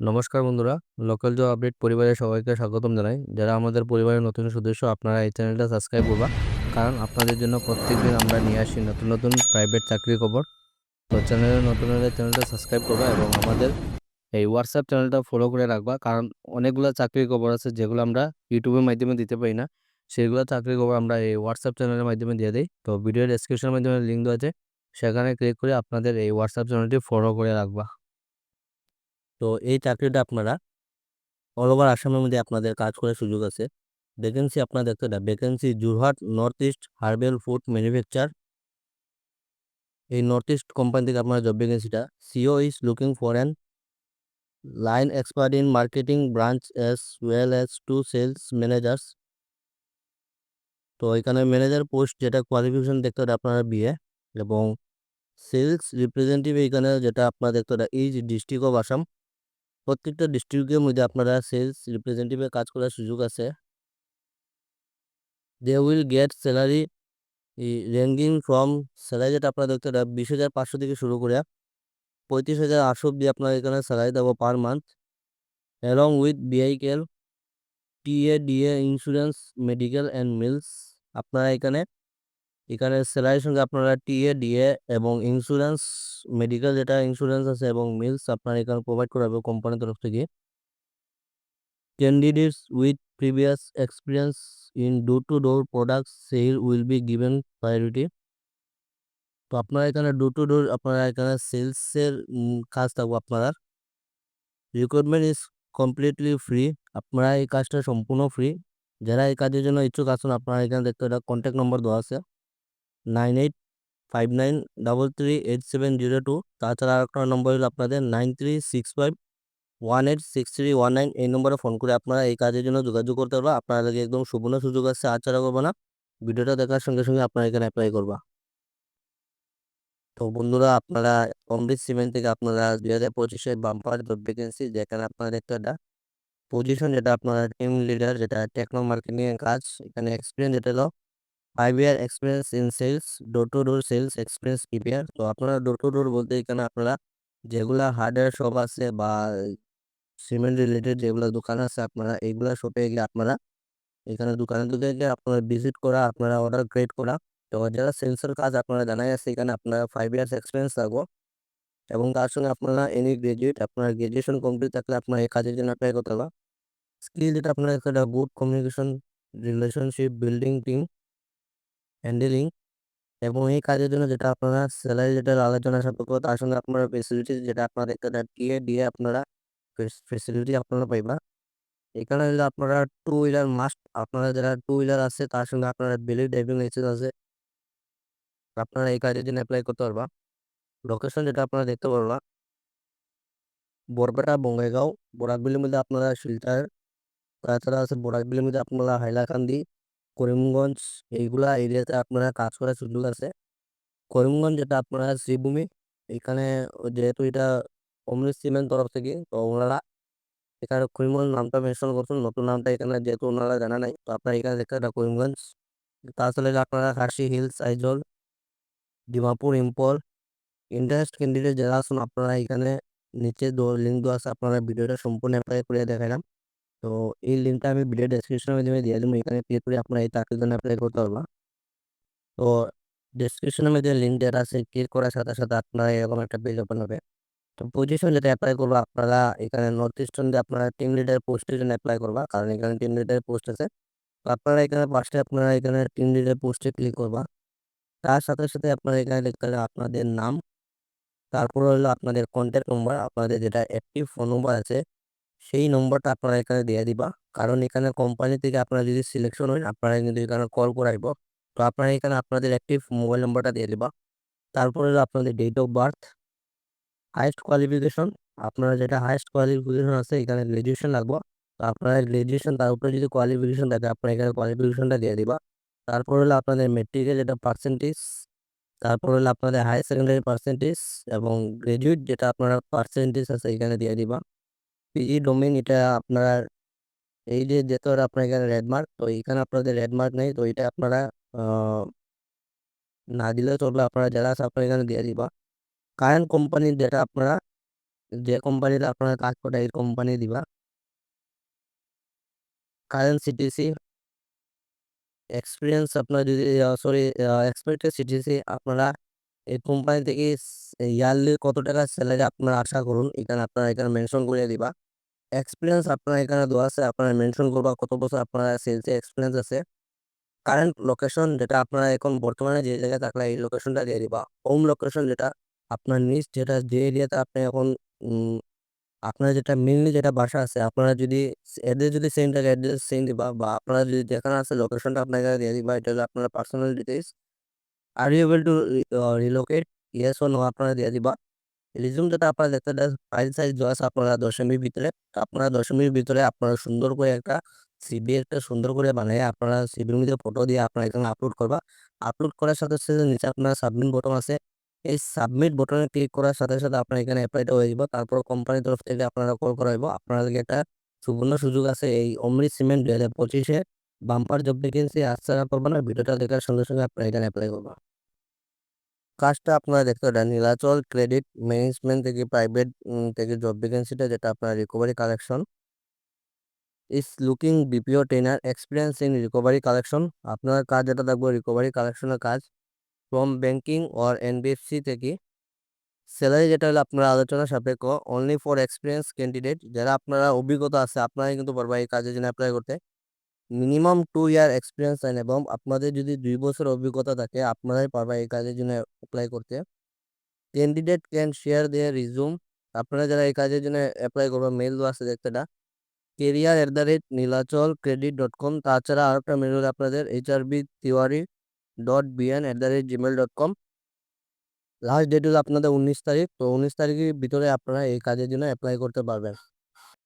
নমস্কার বন্ধুরা, local job update পরিবারের সবাইকে স্বাগতম জানাই। যারা আমাদের পরিবারের নতুন সদস্য, আপনারা এই চ্যানেলটা সাবস্ক্রাইব করবা। কারণ আপনাদের জন্য প্রত্যেকদিন আমরা নিয়ে আসি নতুন নতুন প্রাইভেট চাকরির খবর। তো চ্যানেলে নতুন হলে চ্যানেলটা সাবস্ক্রাইব করবা এবং আমাদের এই হোয়াটসঅ্যাপ চ্যানেলটা ফলো করে রাখবা। কারণ অনেকগুলো চাকরির খবর আছে, যেগুলো আমরা ইউটিউবের মাধ্যমে দিতে পারি না। সেগুলো চাকরির খবর আমরা এই হোয়াটসঅ্যাপ চ্যানেলের মাধ্যমে দিয়ে দিই। তো ভিডিও ডেসক্রিপশনের মাধ্যমে লিঙ্ক দেওয়া আছে। সেখানে ক্লিক করে আপনাদের এই হোয়াটসঅ্যাপ চ্যানেলটি ফলো করে রাখবা। তো এই চাকরিটা আপনারা অল ওভার আসামের মধ্যে আপনাদের কাজ করার সুযোগ আছে। ভ্যাকেন্সি আপনারা দেখতে দেয় vacancy Jorhat north east herbal food manufacture এই নর্থ ইস্ট কোম্পানি থেকে আপনার job ভ্যাকেন্সিটা co is looking for an line expert in marketing branch as well as two sales managers তো এখানে ম্যানেজার পোস্ট যেটা কোয়ালিফিকেশন দেখতে হবে আপনারা বিয়ে এবং সেলস রিপ্রেজেন্টেটিভ এখানে যেটা আপনারা দেখতে হবে ইজ ডিস্ট্রিক্ট অফ আসাম প্রত্যেকটা ডিস্ট্রিক্টের মধ্যে আপনারা সেলস রিপ্রেজেন্টেটিভের কাজ করার সুযোগ আছে। They will get salary ranking from salary যেটা আপনারা দেখতে পারেন বিশ হাজার পাঁচশো থেকে শুরু করে পঁয়ত্রিশ হাজার আটশো অব্দি আপনার এখানে স্যালারি দেবো per month along with bicycle TA DA insurance medical and meals আপনারা এখানে এখানে স্যালারির সঙ্গে আপনারা টিএ, ডিএ এবং ইন্স্যুরেন্স মেডিকেল যেটা ইন্স্যুরেন্স আছে এবং মিলস আপনারা এখানে প্রোভাইড করা হবে কোম্পানির তরফ থেকে। Candidates with previous experience in door to door product sale will be given priority তো আপনারা এখানে ডোর টু ডোর আপনারা এখানে সেলসের কাজ থাকব আপনারা। রিক্রুটমেন্ট ইজ কমপ্লিটলি ফ্রি আপনারা এই কাজটা সম্পূর্ণ ফ্রি যারা এই কাজের জন্য ইচ্ছুক আসুন আপনারা এখানে দেখতে একটা কন্ট্যাক্ট নম্বর দেওয়া আছে। Nine eight five nine double three eight seven zero two. তাছাড়া আরেকটা নম্বর হলো আপনাদের nine three six five one eight six three one nine. এই নম্বরে ফোন করে আপনারা এই কাজের জন্য যোগাযোগ করতে পারবা। আপনারা লাগে একদম সুবর্ণ সুযোগ আছে আচারা করব না। ভিডিওটা দেখার সঙ্গে সঙ্গে আপনারা এখানে অ্যাপ্লাই করবা। তো বন্ধুরা, আপনারা অমৃত সিমেন্ট থেকে আপনারা দুই হাজার পঁচিশে বাম্পার ভ্যাকেন্সি যেখানে আপনারা দেখতে একটা পজিশন যেটা আপনারা টিম লিডার যেটা টেকনো মার্কেটিং এর কাজ, এখানে এক্সপিরিয়েন্স যেটা হলো five year experience in sales door to door sales experience prepare তো আপনারা ডোর টু ডোর বলতে এখানে আপনারা যেগুলা হার্ডওয়্যার শপ আছে বা সিমেন্ট রিলেটেড যেগুলো দোকান আছে, আপনারা এইগুলা শপে গিয়ে আপনারা এখানে দোকানে ঢুকে গিয়ে আপনারা ভিজিট করা, আপনারা অর্ডার ক্রিয়েট করা। তো যারা সেলসের কাজ আপনারা জানাই আছে, এখানে আপনারা ফাইভ ইয়ার্স এক্সপিরিয়েন্স থাকব এবং তার সঙ্গে আপনারা এনি গ্রাজুয়েট আপনার গ্রাজুয়েশন কমপ্লিট থাকলে আপনার এই কাজের জন্য অ্যাপ্লাই করতে পারবা স্কিল যেটা আপনার একটা good communication relationship building team handling এবং এই কাজের জন্য যেটা আপনারা স্যালারি যেটা আলোচনা সাপেক্ষ তার সঙ্গে আপনারা ফেসিলিটি যেটা একটা টিএ দিয়ে আপনারা ফেসিলিটি আপনারা পাইবা। এখানে হলে আপনারা টু হুইলার মাস্ট আপনারা যারা টু হুইলার আছে তার সঙ্গে আপনারা বেলি ড্রাইভিং লাইসেন্স আছে, আপনারা এই কাজের জন্য অ্যাপ্লাই করতে পারবা। লোকেশন যেটা আপনারা দেখতে পারবা, বরপেটা, বঙ্গাইগাঁও বরাকবিলের মধ্যে আপনারা শিলচার তাছাড়া আছে বরাকবিলের মধ্যে আপনারা হাইলাকান্দি করিমগঞ্জ, এইগুলা এরিয়াতে আপনারা কাজ করার সুযোগ আছে। করিমগঞ্জ যেটা আপনারা শ্রীভূমি, এখানে যেহেতু এটা অমৃত সিমেন্ট তরফ থেকে, তো ওনারা এখানে করিমগঞ্জ নামটা মেনশন করছেন, নতুন নামটা এখানে যেহেতু ওনারা জানা নাই, তো আপনারা এখানে দেখতে একটা করিমগঞ্জ। তাছাড়া আপনারা Khasi hills Aizawl Dimapur, Imphal, interest candidate যারা আছেন, আপনারা এখানে নিচে লিঙ্ক দেওয়া আছে, আপনারা ভিডিওটা সম্পূর্ণ অ্যাপ্লাই করে দেখালাম তো এই লিঙ্কটা আমি ভিডিও ডেসক্রিপশনের মাধ্যমে দিয়ে দেবো, এখানে ক্লিক করে আপনারা এই চাকরির জন্য অ্যাপ্লাই করতে পারবা। তো ডেসক্রিপশনের মধ্যে লিঙ্ক দেওয়া আছে ক্লিক করার সাথে সাথে আপনারা এরকম একটা পেজ ওপেন হবে। তো পজিশন যেটা অ্যাপ্লাই করব, আপনারা এখানে নর্থ ইস্টার্ন আপনারা টিম লিডার পোস্টের জন্য অ্যাপ্লাই করবা, কারণ এখানে টিম লিডার পোস্ট আছে। তো আপনারা এখানে ফার্স্টে আপনারা এখানে টিম লিডার পোস্টে ক্লিক করবা। তার সাথে সাথে আপনারা এখানে লিখতে হবে আপনাদের নাম, তারপর হলো আপনাদের কন্ট্যাক্ট নম্বর আপনাদের যেটা অ্যাক্টিভ ফোন নম্বর আছে সেই নম্বরটা আপনারা এখানে দিয়ে দিবা। কারণ এখানে কোম্পানি থেকে আপনারা যদি সিলেকশন হয় আপনারা কিন্তু এখানে কল করাইব। তো আপনারা এখানে আপনাদের অ্যাক্টিভ মোবাইল নম্বরটা দিয়ে দিবা। তারপরে আপনাদের date of birth highest qualification আপনারা যেটা হাইস্ট কোয়ালিফিকেশন আছে, এখানে গ্রাজুয়েশন লাগবো। তো আপনারা গ্রাজুয়েশন তার উপরে যদি কোয়ালিফিকেশন থাকে, আপনারা এখানে কোয়ালিফিকেশনটা দিয়ে দিবা। তারপর হলো আপনাদের মেট্রিকের যেটা পার্সেন্টেজ তারপর হলো আপনাদের হায়ার সেকেন্ডারি পার্সেন্টেজ এবং গ্রাজুয়েট যেটা আপনারা পার্সেন্টেজ আছে, এখানে দিয়ে দিবা। পিজি ডোমেন এটা আপনারা এই যে যেহেতু আপনার এখানে রেডমার্ক তো এখানে আপনাদের রেডমার্ক নেই, তো এটা আপনারা না দিলেও চলবে। আপনারা যারা আছে আপনারা এখানে দিয়ে দিবা। কারেন্ট কোম্পানির যেটা আপনারা, যে কোম্পানিতে আপনারা কাজ করে, এই কোম্পানি দিবা। কারেন্ট সিটিসি এক্সপিরিয়েন্স আপনার যদি সরি এক্সপেক্টেড সিটিসি আপনারা এই কোম্পানি থেকে ইয়ারলি কত টাকা স্যালারি আপনারা আশা করুন, এখানে আপনারা এখানে মেনশন করে দিবা। এক্সপিরিয়েন্স আপনারা এখানে দেওয়া আছে, আপনারা মেনশন করবা কত বছর আপনারা সেলসে এক্সপিরিয়েন্স আছে। কারেন্ট লোকেশন যেটা আপনারা এখন বর্তমানে যে জায়গায় থাকলে এই লোকেশনটা দিয়ে দিবা। হোম লোকেশন যেটা আপনার নিজ যেটা, যে এরিয়াতে আপনি এখন আপনার যেটা মেনলি যেটা বাসা আছে, আপনারা যদি অ্যাড্রেস যদি সেম থাকে অ্যাড্রেস সেম দিবা বা আপনারা যদি যেখানে আছে লোকেশনটা আপনাকে দিয়ে দিবা, এটা হলো আপনার personal details are you able to relocate yes O no আপনারা দিয়ে দিবা। রিজুম যেটা আপনারা দেখতে ফাইল সাইজ দেওয়া আছে আপনারা দশ এমবির ভিতরে, আপনারা দশ এমবির ভিতরে আপনারা সুন্দর করে একটা সিবি একটা সুন্দর করে বানিয়ে আপনারা সিবির মধ্যে ফটো দিয়ে আপনারা এখানে আপলোড করবা। আপলোড করার সাথে সাথে নিচে আপনার সাবমিট বটন আছে। এই সাবমিট বটনে ক্লিক করার সাথে সাথে আপনার এখানে অ্যাপ্লাইটা হয়ে যাব। তারপর কোম্পানির তরফ থেকে আপনারা কল করা হইব। আপনাদেরকে একটা সুবর্ণ সুযোগ আছে। এই অমৃত সিমেন্ট দুই হাজার পঁচিশে বাম্পার জব ভ্যাকেন্সি আসছে না করব না, ভিডিওটা দেখার সঙ্গে সঙ্গে আপনারা এখানে অ্যাপ্লাই করব। কাজটা আপনারা দেখতে পারেন। নীলাচল ক্রেডিট ম্যানেজমেন্ট থেকে প্রাইভেট থেকে জব ভ্যাকেন্সিটা যেটা আপনার recovery collection is looking BPO trainer experience in recovery collection আপনার কাজ যেটা থাকবে রিকভারি কালেকশনের কাজ। ফ্রম ব্যাংকিং অর এনবিএফসি থেকে। স্যালারি যেটা হলো আপনার আলোচনা সাপেক্ষ। অনলি ফর এক্সপিরিয়েন্স ক্যান্ডিডেট যারা আপনারা অভিজ্ঞতা আছে, আপনারাই কিন্তু পারবা এই কাজের জন্য অ্যাপ্লাই করতে। মিনিমাম টু ইয়ার এক্সপিরিয়েন্স আইন এবং আপনাদের যদি দুই বছর অভিজ্ঞতা থাকে, আপনারাই পারবা এই কাজের জন্য অ্যাপ্লাই করতে। Candidate can share their resume আপনারা যারা এই কাজের জন্য অ্যাপ্লাই করবেন মেল দেওয়া আছে দেখতে career at the rate Nilachal credit dot com তাছাড়া আর একটা মেল আপনাদের HRB Tiwari dot BN at the rate Gmail dot com last date হলো আপনাদের উনিশ তারিখ, তো উনিশ তারিখের ভিতরে আপনারা এই কাজের জন্য অ্যাপ্লাই করতে পারবেন।